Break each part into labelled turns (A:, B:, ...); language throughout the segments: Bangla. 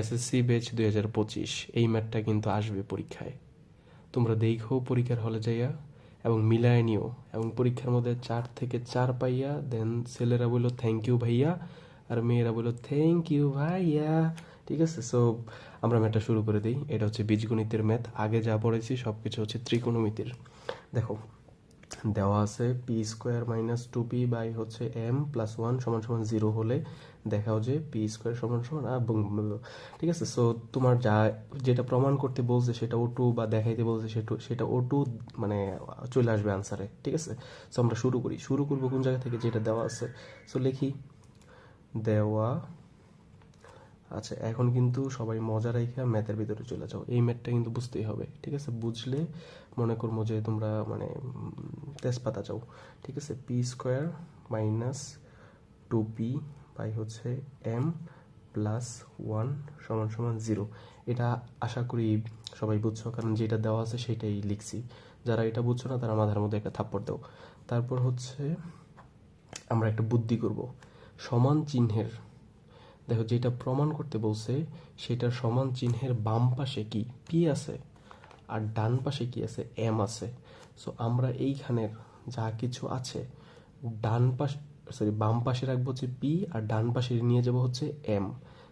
A: এসএসসি বেচ দুই হাজার পঁচিশ, এই ম্যাথটা কিন্তু আসবে পরীক্ষায়। তোমরা দেখো পরীক্ষার হলে যাইয়া এবং মিলায় নিও এবং পরীক্ষার মধ্যে চার থেকে চার পাইয়া দেন ছেলেরা বলল থ্যাংক ইউ ভাইয়া। আর মেয়েরা বলল থ্যাংক ইউ ভাইয়া। ঠিক আছে? সো আমরা ম্যাথটা শুরু করে দিই। এটা হচ্ছে বীজগণিতের ম্যাথ। আগে যা পড়েছি সব কিছু হচ্ছে ত্রিকোণমিতির। দেখো দেওয়া আছে P square minus two P by হচ্ছে এম প্লাস ওয়ান সমান সমান জিরো হলে দেখাও যে পি স্কোয়ার সমান সমান ঠিক আছে? সো তোমার যা, যেটা প্রমাণ করতে বলছে সেটা ও টু বা দেখাইতে বলছে সেটা সেটা ও টু মানে চলে আসবে আনসারে ঠিক আছে? সো আমরা শুরু করি। শুরু করব কোন জায়গা থেকে? যেটা দেওয়া আছে। সো লিখি। দেওয়া আচ্ছা এখন কিন্তু সবাই মজা রেখে ম্যাথের ভিতরে চলে যাও। এই ম্যাথটা কিন্তু বুঝতেই হবে, ঠিক আছে? বুঝলে মনে করব যে তোমরা মানে তেজপাতা চাও, ঠিক আছে? P square minus two P by হচ্ছে এম প্লাস ওয়ান সমান সমান জিরো। এটা আশা করি সবাই বুঝছ, কারণ যেটা দেওয়া আছে সেটাই লিখছি। যারা এটা বুঝছ না, তারা মাথার মধ্যে একটা থাপ্পড় দাও। তারপর হচ্ছে আমরা একটা বুদ্ধি করব। সমান চিহ্নের দেখো, যেটা প্রমাণ করতে বলছে, সেটার সমান চিহ্নের বাম পাশে কি? পি আছে। আর ডান পাশে কি আছে? এম আছে। সো আমরা এইখানের যা কিছু আছে, ডান পাশ সরি বাম পাশে রাখব হচ্ছে পি আর ডান পাশে নিয়ে যাব হচ্ছে এম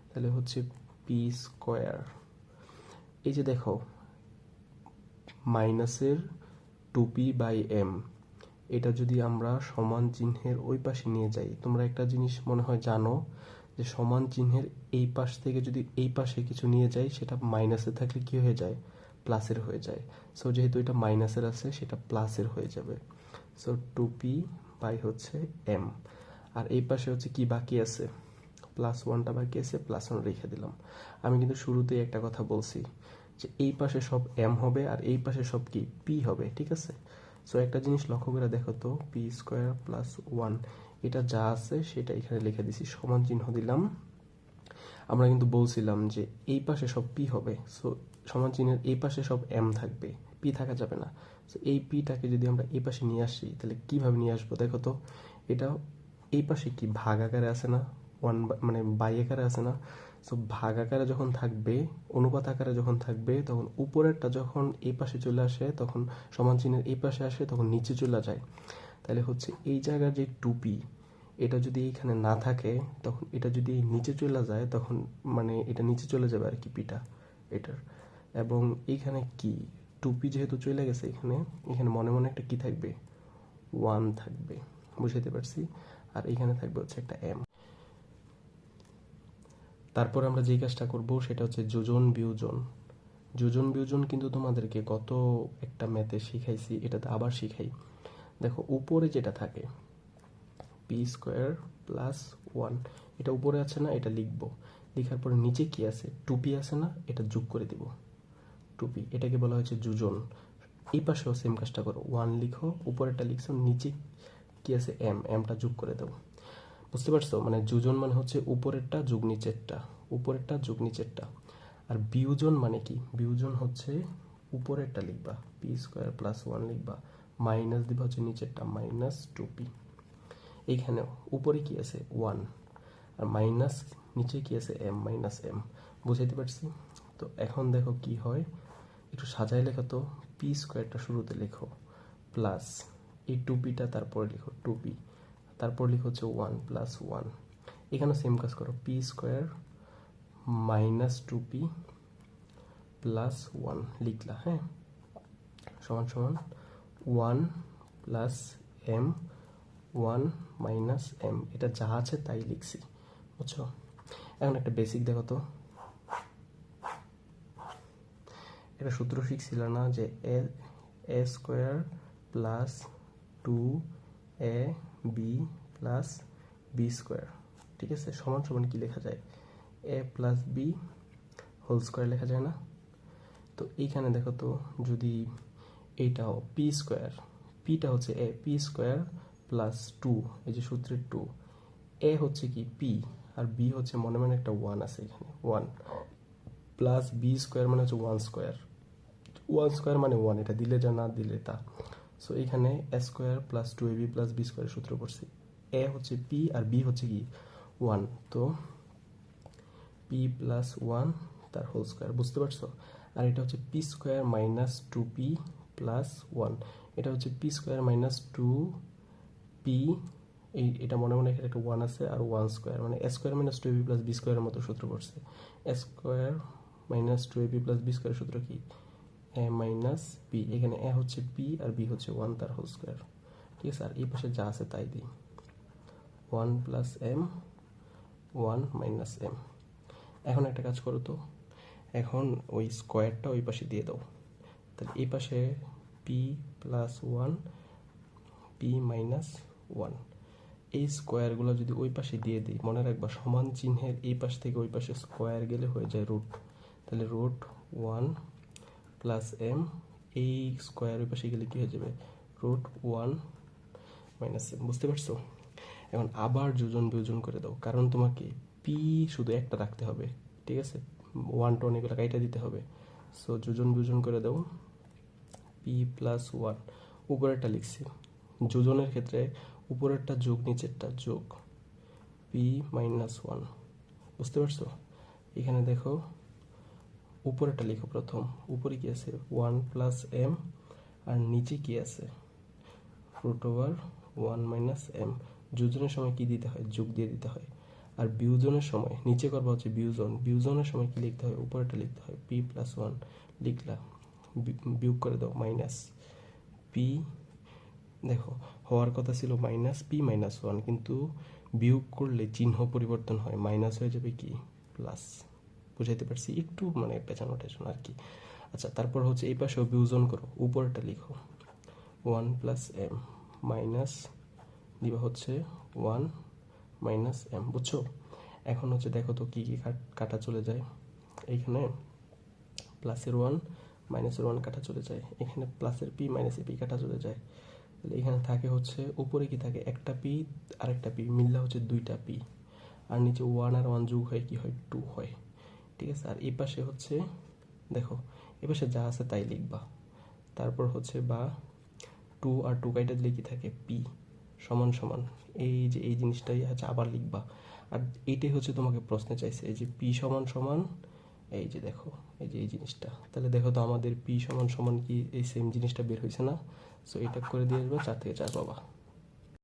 A: তাহলে হচ্ছে পি স্কোয়ার এই যে দেখো, মাইনাসের টু পি বাই এম এটা যদি আমরা সমান চিহ্নের ওই পাশে নিয়ে যাই, তোমরা একটা জিনিস মনে হয় জানো যে সমান চিহ্নের এই পাশ থেকে যদি এই পাশে কিছু নিয়ে যাই, সেটা মাইনাসে থাকলে কি হয়ে যায়? প্লাসের হয়ে যায়। সো যেহেতু এটা মাইনাসের আছে, সেটা প্লাসের হয়ে যাবে। সো টু পি বাই হচ্ছে এম আর এই পাশে হচ্ছে কি বাকি আছে? প্লাস ওয়ানটা বাকি আছে প্লাস ওয়ান রেখে দিলাম। আমি কিন্তু শুরুতেই একটা কথা বলছি যে এই পাশে সব এম হবে আর এই পাশে সব কি? পি হবে, ঠিক আছে? সো একটা জিনিস লক্ষ্য করে দেখো তো পি স্কোয়ার প্লাস ওয়ান এটা যা আছে সেটা এখানে লিখে দিছি, সমান চিহ্ন দিলাম। আমরা কিন্তু বলছিলাম যে এই পাশে সব পি হবে সো সমান চিহ্নের এই পাশে সব এম থাকবে পি থাকা যাবে না। সো এই পিটাকে যদি আমরা এই পাশে নিয়ে আসি, তাহলে কীভাবে নিয়ে আসব দেখো তো এটা এই পাশে কি ভাগ আকারে আছে না ওয়ান মানে বাই আকারে আছে না? সো ভাগ আকারে যখন থাকবে, অনুপাত আকারে যখন থাকবে, তখন উপরেরটা যখন এই পাশে চলে আসে, তখন সমান চিহ্নের এই পাশে আসে, তখন নিচে চলে যায়। তাহলে হচ্ছে এই জায়গার যে টুপি, এটা যদি এখানে না থাকে, তখন এটা যদি নিচে চলে যায়, তখন মানে এটা নিচে চলে যাবে আর কি পিটা এটার। এবং এইখানে কি? টুপি যেহেতু চলে গেছে এখানে এখানে মনে মনে একটা কি থাকবে? ওয়ান থাকবে। বুঝাইতে পারছি? আর এখানে থাকবে হচ্ছে একটা এম তারপর আমরা যেই কাজটা করব সেটা হচ্ছে যোজন বিয়োজন। যোজন বিয়োজন কিন্তু তোমাদেরকে গত একটা ম্যাথে শিখাইছি, এটাতে আবার শিখাই। দেখো, উপরে যেটা থাকে পি স্কোয়ার প্লাস ওয়ান এটা উপরে আছে না, এটা লিখব। লেখার পরে নিচে কি আছে? টুপি আছে না, এটা যোগ করে দিব। টুপি এটাকে বলা হয়েছে যোজন। এই পাশেও সেম কাজটা করো। ওয়ান লিখো, উপরেরটা লিখছো, নিচে কি আছে? এম এমটা যোগ করে দাও। বুঝতে পারছ? মানে যোজন মানে হচ্ছে উপরেরটা যোগ নিচেরটা উপরেরটা যোগ নিচেরটা আর বিয়োজন মানে কি? বিয়োজন হচ্ছে উপরেরটা লিখবা। পি স্কোয়ার প্লাস ওয়ান লিখবা। মাইনাস দিবা হচ্ছে নিচেরটা, মাইনাস টু পি। এইখানেও, উপরে কি আছে? ওয়ান। আর মাইনাস নিচে কি আছে? M, minus M. বুঝাইতে পারছি? তো এখন দেখো কি হয়? একটু সাজায় লেখো তো। পি স্কোয়ারটা শুরুতে লেখো। প্লাস এই টুপিটা তারপরে লেখো টু পি। তারপর লিখো হচ্ছে ওয়ান প্লাস ওয়ান এখানে সেম কাজ করো P square minus two P plus one লিখলা হ্যাঁ? সমান সমান one plus M one minus M এটা যা আছে তাই লিখছি, বুঝছ? এখন একটা বেসিক দেখো তো। এটা সূত্র শিখছিল না যে A square plus two A B plus B square ঠিক আছে? সমান সমান কি লেখা যায়? A plus B whole square লেখা যায় না? তো এইখানে দেখো তো, যদি এইটাও পি স্কোয়ার পিটা হচ্ছে A P square plus two এই যে সূত্রের টু এ হচ্ছে কি পি আর বি হচ্ছে মনে মনে একটা ওয়ান আছে এখানে ওয়ান প্লাস বি স্কোয়ার মানে হচ্ছে ওয়ান স্কোয়ার ওয়ান স্কোয়ার মানে ওয়ান এটা দিলে যা না দিলে তা। সো এখানে A square plus two A B plus B square সূত্র করছি এ হচ্ছে পি আর বি হচ্ছে কি? ওয়ান তো পি প্লাস ওয়ান তার হোল স্কোয়ার বুঝতে পারছ? আর এটা হচ্ছে P square minus two P plus one এটা হচ্ছে P square minus two P এই, এটা মনে মনে এখানে একটা ওয়ান আছে আর ওয়ান স্কোয়ার মানে A square minus two A B plus B স্কোয়ারের মতো সূত্র পড়ছে। A square minus two B plus B square সূত্র কি? এ মাইনাস বি এখানে এ হচ্ছে পি আর বি হচ্ছে ওয়ান তার হোল স্কোয়ার ঠিক আছে? আর এই পাশে যা আছে তাই দিই। One plus M one minus M এখন একটা কাজ করো তো। এখন ওই স্কোয়ারটা ওই পাশে দিয়ে দাও। তাহলে এই পাশে P plus one P minus one এই স্কোয়ারগুলো যদি ওই পাশে দিয়ে দিই, মনে রাখবা সমান চিহ্নের এই পাশ থেকে ওই পাশে স্কোয়ার গেলে হয়ে যায় রুট তাহলে রুট ওয়ান প্লাস এম এই স্কোয়ার ওই পাশে গেলে কী হয়ে যাবে? রুট ওয়ান মাইনাস এম বুঝতে পারছ? এখন আবার যোজন বিয়োজন করে দাও। কারণ তোমাকে পি শুধু একটা রাখতে হবে, ঠিক আছে? ওয়ান টন এগুলো কাইটা দিতে হবে। সো যোজন বিয়োজন করে দাও পি প্লাস ওয়ান উপরেরটা লিখছি। যোজনের ক্ষেত্রে উপরেরটা যোগ, নিচেরটা যোগ পি মাইনাস ওয়ান বুঝতে পারছ? এখানে দেখো উপরেরটা লিখো প্রথম। উপরে কি আছে? One plus M. আর নিচে কি আছে? Root over one minus M. যোজনের সময় কি দিতে হয়? যোগ দিয়ে দিতে হয়। আর বিয়োজনের সময়, নিচে করবা হচ্ছে বিয়োজন। বিয়োজনের সময় কি লিখতে হয়? উপরেটা লিখতে হয়। পি প্লাস ওয়ান লিখলা। বিয়োগ করে দাও, মাইনাস পি। দেখো, হওয়ার কথা ছিল মাইনাস পি মাইনাস ওয়ান। কিন্তু বিয়োগ করলে চিহ্ন পরিবর্তন হয়। মাইনাস হয়ে যাবে কি? প্লাস। বুঝাইতে পারছি, একটু মানে পেছানো টেছানো আর কি। আচ্ছা তারপর হচ্ছে এই পাশেও বিয়োজন করো উপরটা লিখো। ওয়ান প্লাস এম মাইনাস দিবা হচ্ছে ওয়ান মাইনাস এম বুঝছ? এখন হচ্ছে দেখো তো কী কী কাটা চলে যায়। এইখানে প্লাসের ওয়ান মাইনাসের ওয়ান কাটা চলে যায়। এখানে প্লাসের পি মাইনাসের পি কাটা চলে যায়। তাহলে এখানে থাকে হচ্ছে, উপরে কি থাকে? একটা পি আর একটা পি মিললে হচ্ছে দুইটা পি আর নিচে ওয়ান আর ওয়ান যোগ হয় কি হয়? টু হয়। ঠিক আছে আর এই পাশে হচ্ছে, দেখো এ পাশে যা আছে তাই লিখবা। তারপর হচ্ছে বা টু আর টু কাইটা দিলে থাকে? পি সমান সমান। এই যে এই জিনিসটাই হচ্ছে আবার লিখবা। আর এইটাই হচ্ছে তোমাকে প্রশ্নে চাইছে। এই যে পি সমান সমান, এই যে দেখো, এই যে এই জিনিসটা। তাহলে দেখো তো আমাদের পি সমান সমান কি এই সেম জিনিসটা বের হয়েছে না? সো এটা করে দিয়ে আসব, চার থেকে চার পাবা।